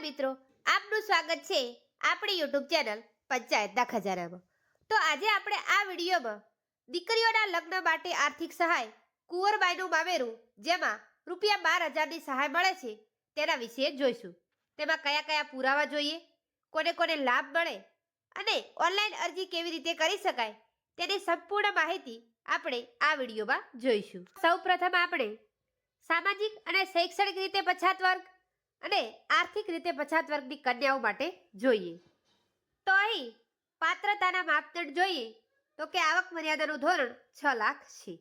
મિત્રો, આપનું સ્વાગત છે આપણી યુટ્યુબ ચેનલ પંચાયતના ખજાનામાં તો આજે આપણે આ વિડીયોમાં દીકરીઓના લગ્ન માટે આર્થિક સહાય કુંવરબાઈનું મામેરું, જેમાં રૂપિયા બાર હજારની સહાય મળે છે, તેના વિશે જોઈશું. તેમાં કયા કયા પુરાવા જોઈએ, કોને કોને લાભ મળે, અને ઓનલાઈન અરજી કેવી રીતે કરી શકાય, તેની સંપૂર્ણ માહિતી આપણે આ વિડીયોમાં જોઈશું. સૌપ્રથમ આપણે સામાજિક અને શૈક્ષણિક રીતે પછાત વર્ગ અને આર્થિક રીતે પછાત વર્ગની કન્યાઓ માટે જોઈએ. તો અહીં પાત્રતાના માપદંડ જોઈએ તો કે આવક મર્યાદાનું ધોરણ છ લાખ છે.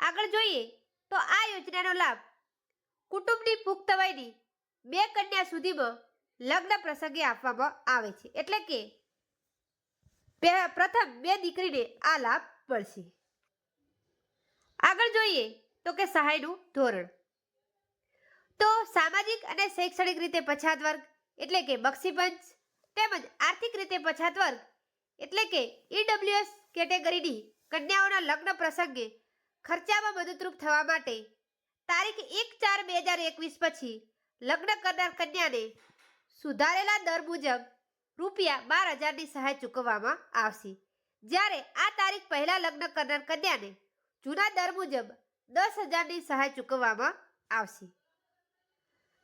આગળ જોઈએ તો આ યોજનાનો લાભ કુટુંબની પુખ્ત વયની બે કન્યા સુધીમાં લગ્ન પ્રસંગે આપવામાં આવે છે. એટલે કે પ્રથમ બે દીકરીને આ લાભ મળશે. આગળ જોઈએ તો કે સહાયનું ધોરણ. તો સામાજિક અને શૈક્ષણિક રીતે પછાત વર્ગ એટલે કે બક્ષીપંચ તેમજ આર્થિક રીતે પછાત વર્ગ એટલે કે ઈડબ્લ્યુએસ કેટેગરીની કન્યાઓના લગ્ન પ્રસંગે ખર્ચામાં મદદરૂપ થવા માટે તારીખ એક ચાર બે હજાર એકવીસ પછી લગ્ન કરનાર કન્યાને સુધારેલા દર મુજબ રૂપિયા બાર હજારની સહાય ચૂકવવામાં આવશે. જ્યારે આ તારીખ પહેલાં લગ્ન કરનાર કન્યાને જૂના દર મુજબ દસ હજારની સહાય ચૂકવવામાં આવશે.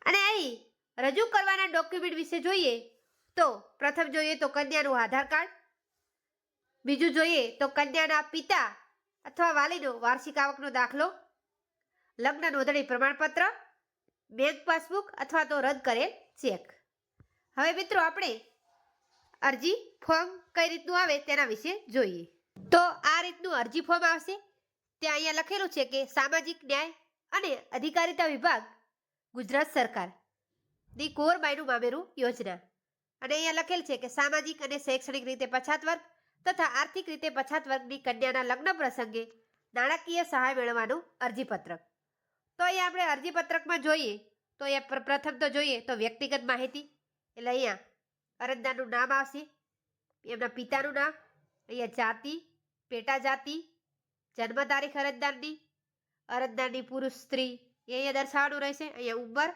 અને અહીં, રજૂ કરવાના ડોક્યુમેન્ટ વિશે જોઈએ તો, પ્રથમ જોઈએ તો કન્યાનું આધાર કાર્ડ, બીજું જોઈએ તો કન્યાના પિતા અથવા વાલીનો વાર્ષિક આવકનો દાખલો, લગ્ન નોંધણી પ્રમાણપત્ર બેંક પાસબુક અથવા તો રદ કરેલ ચેક. હવે મિત્રો આપણે અરજી ફોર્મ કઈ રીતનું આવે તેના વિશે જોઈએ. તો આ રીતનું અરજી ફોર્મ આવશે. ત્યાં અહીંયા લખેલું છે કે સામાજિક ન્યાય અને અધિકારિતા વિભાગ ગુજરાત સરકાર. દી કુંવરબાઈનું મામેરું યોજના. અને અહીંયા લખેલ છે કે સામાજિક અને શૈક્ષણિક રીતે પછાત વર્ગ તથા આર્થિક રીતે પછાત વર્ગની કન્યાના લગ્ન પ્રસંગે નાણાકીય સહાય મેળવવાનું અરજીપત્રક. તો અહીંયા આપણે અરજીપત્રકમાં જોઈએ, તો અહીંયા પ્ર- પ્રથમ તો જોઈએ તો વ્યક્તિગત માહિતી. એટલે અહીંયા અરજદારનું નામ આવશે, એમના પિતાનું નામ, અહીંયા જાતિ પેટા જાતિ જન્મ તારીખ અરજદારની અરજદારની પુરુષ સ્ત્રી એ અહીંયા દર્શાવવાનું રહેશે. અહીંયા ઉંમર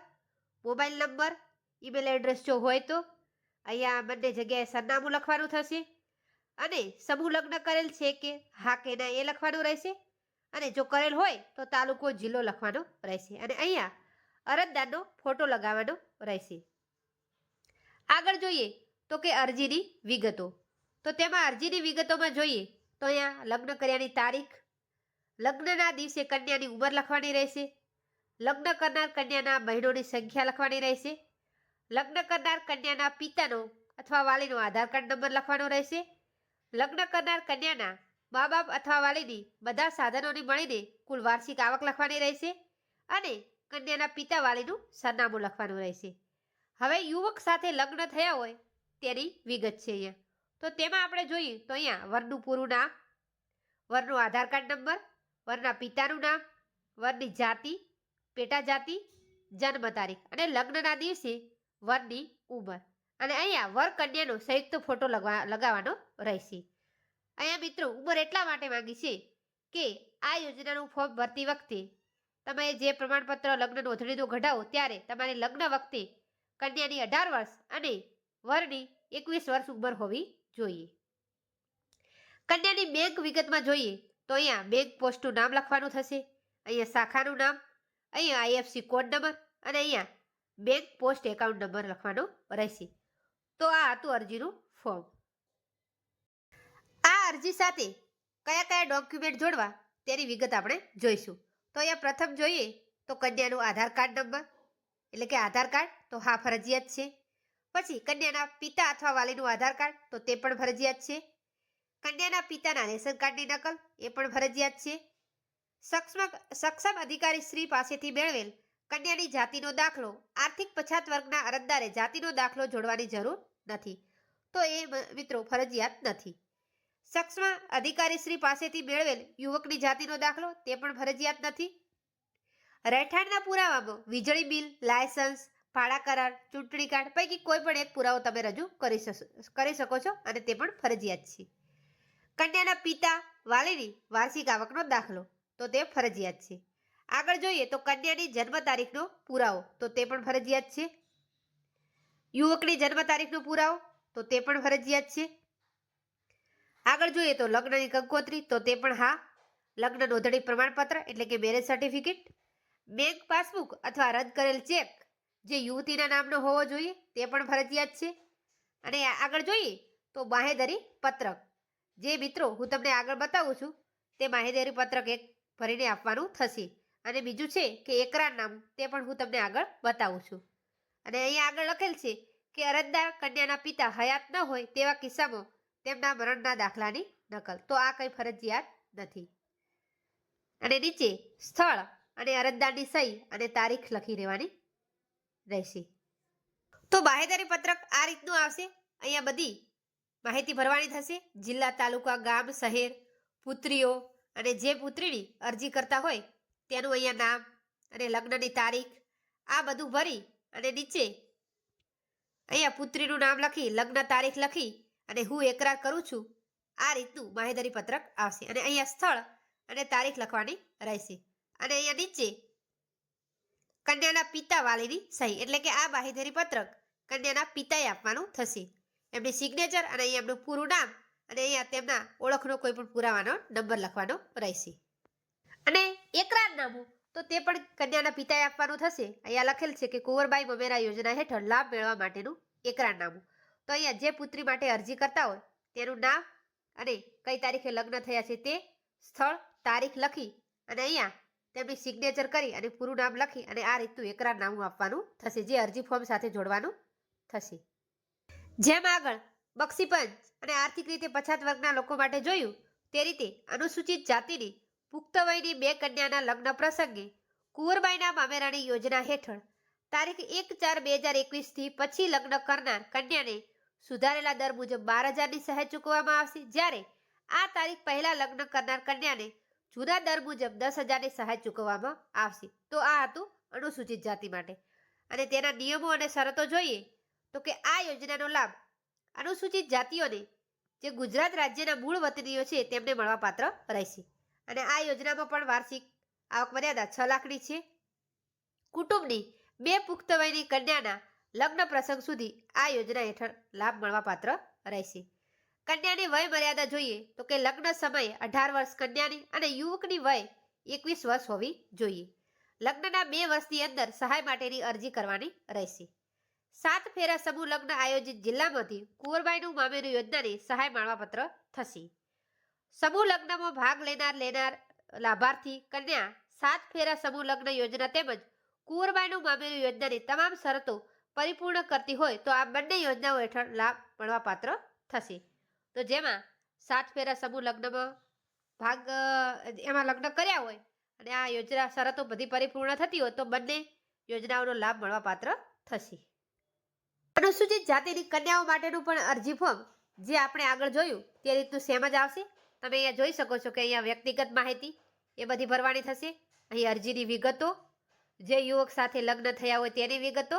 મોબાઈલ નંબર, ઈમેલ એડ્રેસ જો હોય તો અહીંયા બંને જગ્યાએ સરનામું લખવાનું થશે. અને સમૂહ લગ્ન કરેલ છે કે હા કે ના એ લખવાનું રહેશે. અને જો કરેલ હોય તો તાલુકો, જિલ્લો લખવાનો રહેશે. અને અહીંયા અરજદારનો ફોટો લગાવવાનો રહેશે. આગળ જોઈએ તો કે અરજીની વિગતો. તો તેમાં અરજીની વિગતોમાં જોઈએ તો અહીંયા લગ્ન કર્યાની તારીખ, લગ્નના દિવસે કન્યાની ઉંમર લખવાની રહેશે. લગ્ન કરનાર કન્યાના બહેનોની સંખ્યા લખવાની રહેશે. લગ્ન કરનાર કન્યાના પિતાનો અથવા વાલીનો આધાર કાર્ડ નંબર લખવાનો રહેશે. લગ્ન કરનાર કન્યાના મા બાપ અથવા વાલીની બધા સાધનોની મળીને કુલ વાર્ષિક આવક લખવાની રહેશે અને કન્યાના પિતા વાલીનું સરનામું લખવાનું રહેશે. હવે યુવક સાથે લગ્ન થયા હોય તેની વિગત છે અહીંયા. તો તેમાં આપણે જોઈએ તો અહીંયા વરનું પૂરું નામ, વરનું આધાર કાર્ડ નંબર, વરના પિતાનું નામ, વરની જાતિ પેટા જાતિ જન્મ તારીખ અને લગ્નના દિવસે વરની ઉંમર. અને અહીંયા વર કન્યાનો સંયુક્ત ફોટો લગવા, લગાવવાનો રહેશે. અહીંયા મિત્રો, ઉંમર એટલા માટે માંગી છે કે આ યોજનાનું ફોર્મ ભરતી વખતે તમે જે પ્રમાણપત્ર લગ્ન નોંધણીનું ઘટાવો ત્યારે તમારે લગ્ન વખતે કન્યાની અઢાર વર્ષ અને વરની એકવીસ વર્ષ ઉંમર હોવી જોઈએ. કન્યાની બેંક વિગતમાં જોઈએ તો અહીંયા બેંક પોસ્ટનું નામ લખવાનું થશે, અહીંયા શાખાનું નામ અહીંયા આઈએફસી કોડ નંબર અને અહીંયા બેંક પોસ્ટ એકાઉન્ટ નંબર લખવાનો રહેશે. તો આ હતું અરજીનું ફોર્મ આ અરજી સાથે કયા કયા ડોક્યુમેન્ટ જોડવા તેની વિગત આપણે જોઈશું. તો અહીંયા પ્રથમ જોઈએ તો કન્યાનું આધાર કાર્ડ નંબર એટલે કે આધાર કાર્ડ તો હા ફરજિયાત છે. પછી કન્યાના પિતા અથવા વાલીનું આધાર કાર્ડ તો તે પણ ફરજિયાત છે. કન્યાના પિતાના રેશન કાર્ડની નકલ એ પણ ફરજિયાત છે. સક્ષમ અધિકારી શ્રી પાસેથી મેળવેલ કન્યાની જાતિનો દાખલો, આર્થિક પછાત વર્ગના અરજદારે જાતિનો દાખલો જોડવાની જરૂર નથી. તો એ મિત્રો, ફરજિયાત નથી. સક્ષમ અધિકારી શ્રી પાસેથી મેળવેલ યુવકની જાતિનો દાખલો તે પણ ફરજિયાત નથી. રહેઠાણના પુરાવામાં વીજળી બિલ, લાયસન્સ, ભાડા કરાર, ચૂંટણી કાર્ડ પૈકી કોઈ પણ એક પુરાવો તમે રજૂ કરી કરી શકો છો અને તે પણ ફરજિયાત છે. કન્યાના પિતા વાલીની વાર્ષિક આવકનો દાખલો. તો તે ફરજિયાત છે. આગળ જોઈએ તો કન્યાની જન્મ તારીખનો પુરાવો, તો તે પણ ફરજિયાત છે. યુવકની જન્મ તારીખનો પુરાવો, તો તે પણ ફરજિયાત છે. આગળ જોઈએ તો લગ્નની કંકોત્રી, તો તે પણ હા, લગ્ન નોંધણી પ્રમાણપત્ર એટલે કે મેરેજ સર્ટિફિકેટ બેંક પાસબુક અથવા રદ કરેલ ચેક જે યુવતીના નામનો હોવો જોઈએ, તે પણ ફરજિયાત છે. અને આગળ જોઈએ તો બાહેધરી પત્રક. જે મિત્રો હું તમને આગળ બતાવું છું, તે બાહેધરી પત્રક એક ભરીને આપવાનું થશે. અને બીજું છે કે એકરારનામું તે પણ હું તમને આગળ બતાવું છું. અને અહીંયા આગળ લખેલ છે કે અરજદાર કન્યાના પિતા હયાત ન હોય તેવા કિસ્સામાં તેમના મરણના દાખલાની નકલ. તો આ કંઈ ફરજિયાત નથી. અને નીચે સ્થળ અને અરજદારની સહી અને તારીખ લખી રહેવાની રહેશે. તો બાહેદારી પત્રક આ રીતનું આવશે. અહીંયા બધી માહિતી ભરવાની થશે. જિલ્લા, તાલુકા, ગામ, શહેર, પુત્રીઓ અને જે પુત્રીની અરજી કરતા હોય તેનું અહીંયા નામ અને લગ્નની તારીખ આ બધું ભરી અને નીચે અહીંયા પુત્રીનું નામ લખી, લગ્ન તારીખ લખી અને હું એકરાર કરું છું, આ રીતનું માહિતી પત્રક આવશે. અને અહીંયા સ્થળ અને તારીખ લખવાની રહેશે. અને અહીંયા નીચે કન્યાના પિતા વાલીની સહી, એટલે કે આ બાહેધરી પત્રક કન્યાના પિતાએ આપવાનું થશે. એમની સિગ્નેચર અને એમનું પૂરું નામ અને અહીંયા તેમના ઓળખનો કોઈ પણ પુરાવાનો નંબર લખવાનો રહેશે. અને એકરારનામું તો તે પણ કન્યાના પિતાએ આપવાનું થશે. અહીંયા લખેલ છે કે કુંવરબાઈ મમેરા યોજના હેઠળ લાભ મેળવવા માટેનું એકરારનામું તો અહીંયા જે પુત્રી માટે અરજી કરતા હોય, તેનું નામ અને કઈ તારીખે લગ્ન થયા છે તે સ્થળ, તારીખ લખી અને અહીંયા તેમની સિગ્નેચર કરી અને પૂરું નામ લખી અને આ રીતનું એકરારનામું આપવાનું થશે. જે અરજી ફોર્મ સાથે જોડવાનું થશે. જેમ આગળ બક્ષીપંચ અને આર્થિક રીતે પછાત વર્ગના લોકો માટે જોયું તે રીતે અનુસૂચિત જાતિની પુખ્ત વયની બે કન્યાના લગ્ન પ્રસંગે કુંવરબાઈના મામેરાની યોજના હેઠળ તારીખ એક ચાર બે હજાર એકવીસથી પછી લગ્ન કરનાર કન્યાને સુધારેલા દર મુજબ બાર હજારની સહાય ચૂકવવામાં આવશે. જ્યારે આ તારીખ પહેલા લગ્ન કરનાર કન્યાને જૂના દર મુજબ દસ હજારની સહાય ચૂકવવામાં આવશે. તો આ હતું અનુસૂચિત જાતિ માટે. અને તેના નિયમો અને શરતો જોઈએ તો કે આ યોજનાનો લાભ અનુસૂચિત જાતિઓને જે ગુજરાત રાજ્યના મૂળ વતનીઓ છે, તેમને મળવાપાત્ર રહેશે. અને આ યોજનામાં પણ વાર્ષિક આવક મર્યાદા છ લાખની છે. કુટુંબની બે પુખ્ત વયની કન્યાના લગ્ન પ્રસંગ સુધી આ યોજના હેઠળ લાભ મળવાપાત્ર રહેશે. કન્યાની વય મર્યાદા જોઈએ તો કે લગ્ન સમયે અઢાર વર્ષ કન્યાની અને યુવકની વય એકવીસ વર્ષ હોવી જોઈએ. લગ્નના બે વર્ષની અંદર સહાય માટેની અરજી કરવાની રહેશે. સાત ફેરા સમૂહ લગ્ન આયોજિત જિલ્લામાંથી કુંવરબાઈનું મામેરું યોજનાની સહાય માણવાપત્ર થશે. સમૂહ લગ્નમાં ભાગ લેનાર લેનાર લાભાર્થી કન્યા સાત ફેરા સમૂહ લગ્ન યોજના તેમજ કુંવરબાઈનું મામેરું યોજનાની તમામ શરતો પરિપૂર્ણ કરતી હોય તો આ બંને યોજનાઓ હેઠળ લાભ મળવાપાત્ર થશે. તો જેમાં સાત ફેરા સમૂહ લગ્નમાં ભાગ, એમાં લગ્ન કર્યા હોય અને આ યોજના શરતો બધી પરિપૂર્ણ થતી હોય તો બંને યોજનાઓનો લાભ મળવાપાત્ર થશે. અનુસૂચિત જાતિની કન્યાઓ માટેનું પણ અરજી ફોર્મ જે આપણે આગળ જોયું, તે રીતનું સેમ જ આવશે. તમે અહીંયા જોઈ શકો છો કે અહીંયા વ્યક્તિગત માહિતી એ બધી ભરવાની થશે. અહીં અરજીની વિગતો, જે યુવક સાથે લગ્ન થયા હોય તેની વિગતો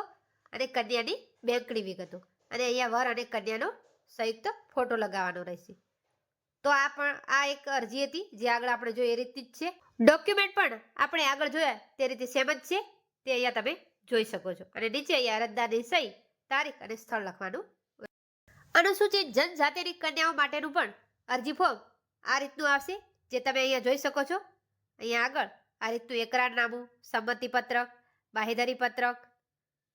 અને કન્યાની બેંકની વિગતો. અને અહીંયા વર અને કન્યાનો સંયુક્ત ફોટો લગાવવાનો રહેશે. તો આ પણ, આ એક અરજી હતી, જે આગળ આપણે જોઈએ એ રીતની જ છે. ડોક્યુમેન્ટ પણ આપણે આગળ જોયા, તે રીતે સેમ જ છે. તે અહીંયા તમે જોઈ શકો છો. અને નીચે અહીંયા અરજદારની સહી તારીખ અને સ્થળ લખવાનું. અનુસૂચિત જનજાતિની કન્યાઓ માટેનું પણ અરજી ફોર્મ આ રીતનું આવશે, જે તમે અહીંયા જોઈ શકો છો. અહીંયા આગળ આ રીતનું એકરારનામું સંમતિપત્રક બાહેધરી પત્રક,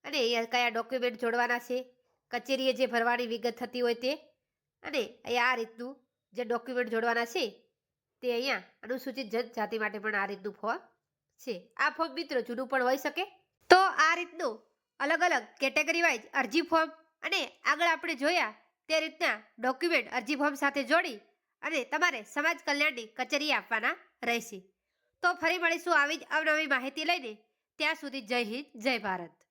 અને અહીંયા કયા ડોક્યુમેન્ટ જોડવાના છે, કચેરીએ જે ભરવાની વિગત થતી હોય તે, અને અહીંયા આ રીતનું જે ડોક્યુમેન્ટ જોડવાના છે, તે અહીંયા અનુસૂચિત જનજાતિ માટે પણ આ રીતનું ફોર્મ છે. આ ફોર્મ મિત્રો જૂનું પણ હોઈ શકે. તો આ રીતનું અલગ અલગ કેટેગરી વાઇઝ અરજી ફોર્મ અને આગળ આપણે જોયા તે રીતના ડોક્યુમેન્ટ અરજી ફોર્મ સાથે જોડી અને તમારે સમાજ કલ્યાણની કચેરી આપવાના રહેશે. તો ફરી મળીશું આવી જ અવનવી માહિતી લઈને. ત્યાં સુધી જય હિન્દ, જય ભારત.